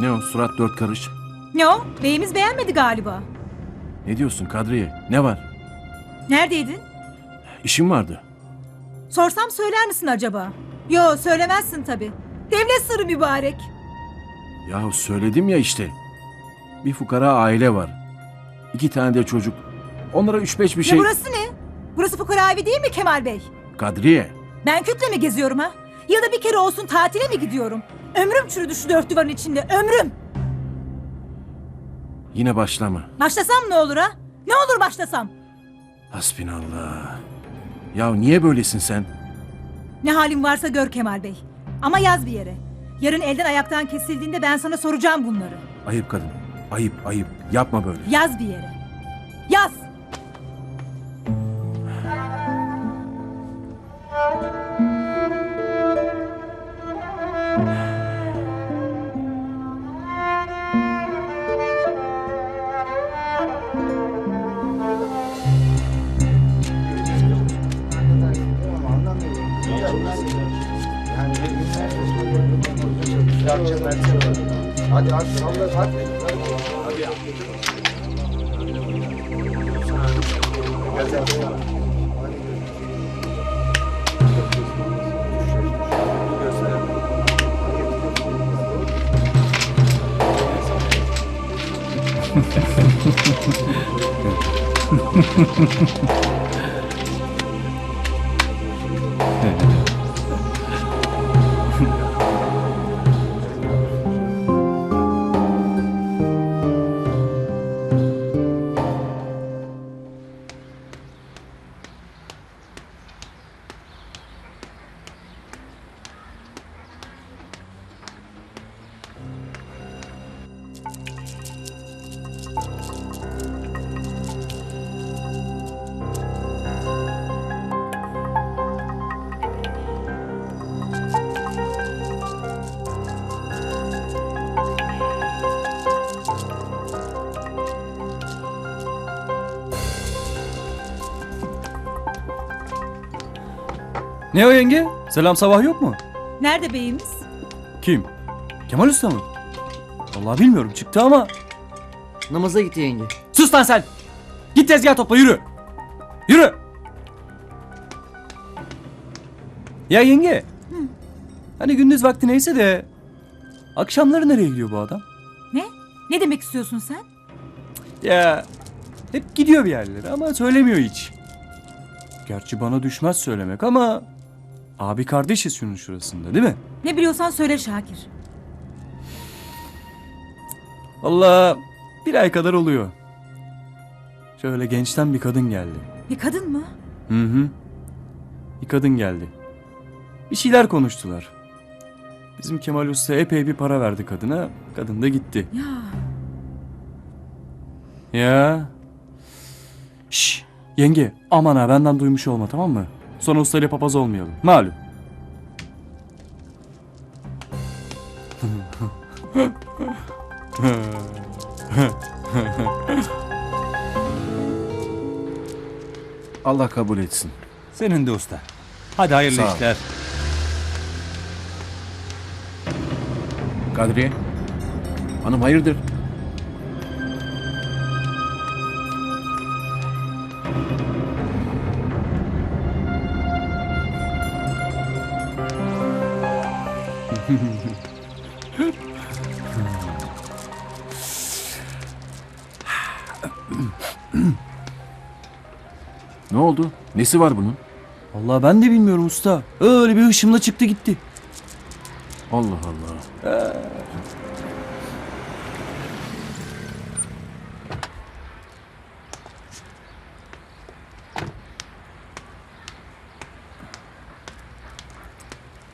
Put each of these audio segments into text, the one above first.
Ne o surat dört karış? Ne o? Beyimiz beğenmedi galiba. Ne diyorsun Kadriye? Ne var? Neredeydin? İşim vardı. Sorsam söyler misin acaba? Yo söylemezsin tabii. Devlet sırrı mübarek. Yahu söyledim ya işte. Bir fukara aile var. İki tane de çocuk. Onlara üç beş bir Ya şey... burası ne? Burası fukara evi değil mi Kemal Bey? Kadriye. Ben kütle mi geziyorum ha? Ya da bir kere olsun tatile mi gidiyorum? Ömrüm çürüdü şu dört duvarın içinde. Ömrüm. Yine başlama. Başlasam ne olur ha? Ne olur başlasam? Hasbinallah. Ya niye böylesin sen? Ne halin varsa gör Kemal Bey. Ama yaz bir yere. Yarın elden ayaktan kesildiğinde ben sana soracağım bunları. Ayıp kadın. Ayıp ayıp. Yapma böyle. Yaz bir yere. Yaz. Hadi hadi hadi hadi. Ne o yenge? Selam sabah yok mu? Nerede beyimiz? Kim? Kemal Usta mı? Vallahi bilmiyorum çıktı ama... Namaza gitti yenge. Sus lan sen! Git tezgah topla yürü! Yürü! Ya yenge. Hani gündüz vakti neyse de... Akşamları nereye gidiyor bu adam? Ne? Ne demek istiyorsun sen? Ya hep gidiyor bir yerlere ama söylemiyor hiç. Gerçi bana düşmez söylemek ama... Abi kardeşiz şunun şurasında değil mi? Ne biliyorsan söyle Şakir. Valla bir ay kadar oluyor. Şöyle gençten bir kadın geldi. Bir kadın mı? Hı hı. Bir kadın geldi. Bir şeyler konuştular. Bizim Kemal Usta epey bir para verdi kadına. Kadın da gitti. Ya Ya. Şş, yenge aman ha benden duymuş olma tamam mı? Sonra ustayla papaz olmayalım. Malum. Allah kabul etsin. Senin de usta. Hadi hayırlı Sağ ol. işler. Kadriye. Hanım hayırdır? Ne oldu? Nesi var bunun? Vallahi ben de bilmiyorum usta. Öyle bir hışımla çıktı gitti. Allah Allah.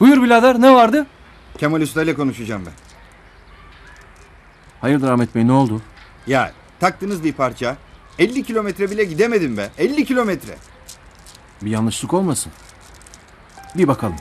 Buyur birader ne vardı? Kemal Usta ile konuşacağım ben. Hayırdır Ahmet Bey ne oldu? Ya taktınız bir parça. 50 kilometre bile gidemedim be. 50 kilometre. Bir yanlışlık olmasın? Bir bakalım.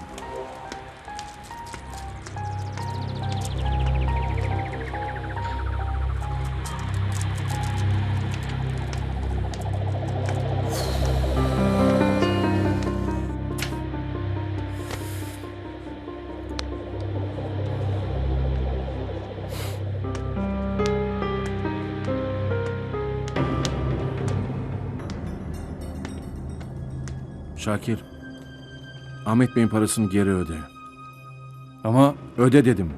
Şakir. Ahmet Bey'in parasını geri öde. Ama Öde dedim.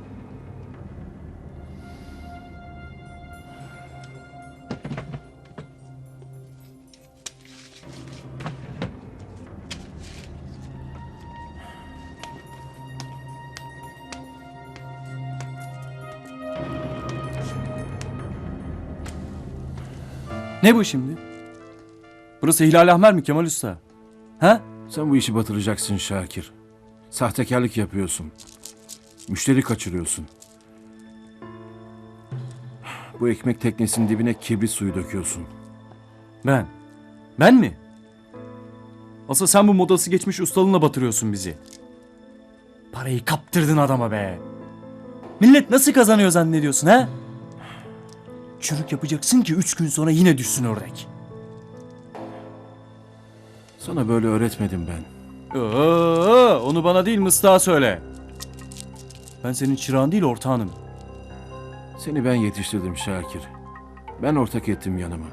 ne bu şimdi? Burası Hilal Ahmer mi Kemal Usta? Ha? Sen bu işi batıracaksın Şakir. Sahtekarlık yapıyorsun. Müşteri kaçırıyorsun. Bu ekmek teknesinin dibine kibrit suyu döküyorsun. Ben. Ben mi? Asıl sen bu modası geçmiş ustalığına batırıyorsun bizi. Parayı kaptırdın adama be. Millet nasıl kazanıyor zannediyorsun ha? Çürük yapacaksın ki üç gün sonra yine düşsün ördek. Sana böyle öğretmedim ben. Oo, onu bana değil mıstığa söyle. Ben senin çırağın değil ortağınım. Seni ben yetiştirdim Şakir. Ben ortak ettim yanıma.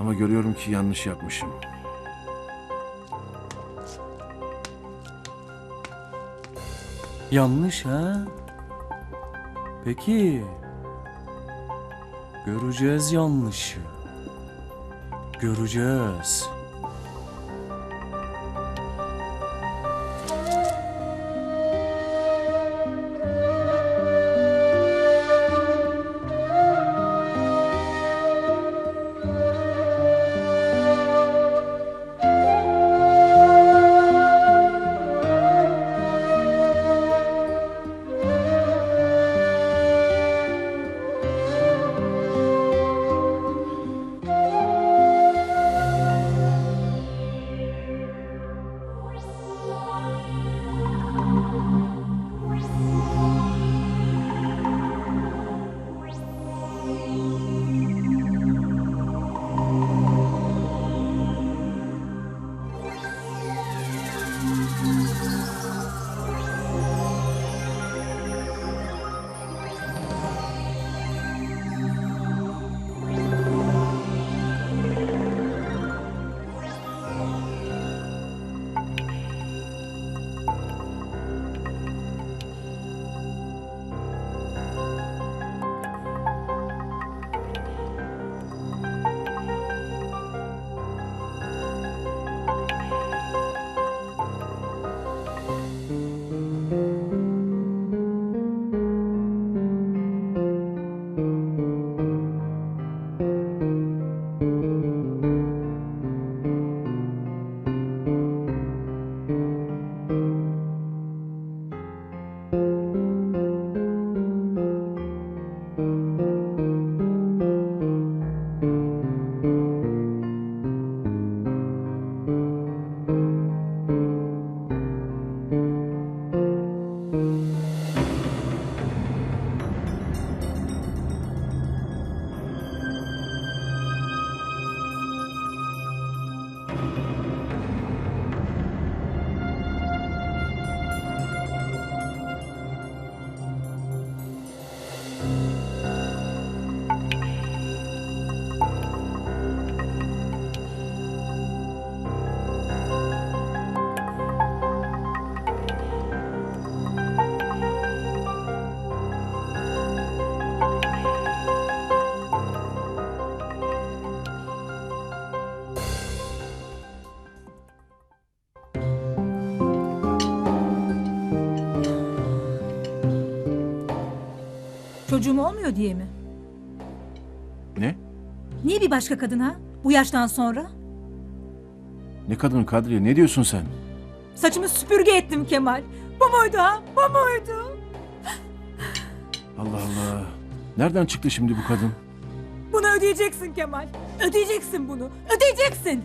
Ama görüyorum ki yanlış yapmışım. Yanlış ha? Peki. Göreceğiz yanlışı. Göreceğiz. Çocuğum olmuyor diye mi? Ne? Niye bir başka kadın ha? Bu yaştan sonra? Ne kadın Kadriye ne diyorsun sen? Saçımı süpürge ettim Kemal. Bu muydu ha? Bu muydu? Allah Allah. Nereden çıktı şimdi bu kadın? Bunu ödeyeceksin Kemal. Ödeyeceksin bunu. Ödeyeceksin.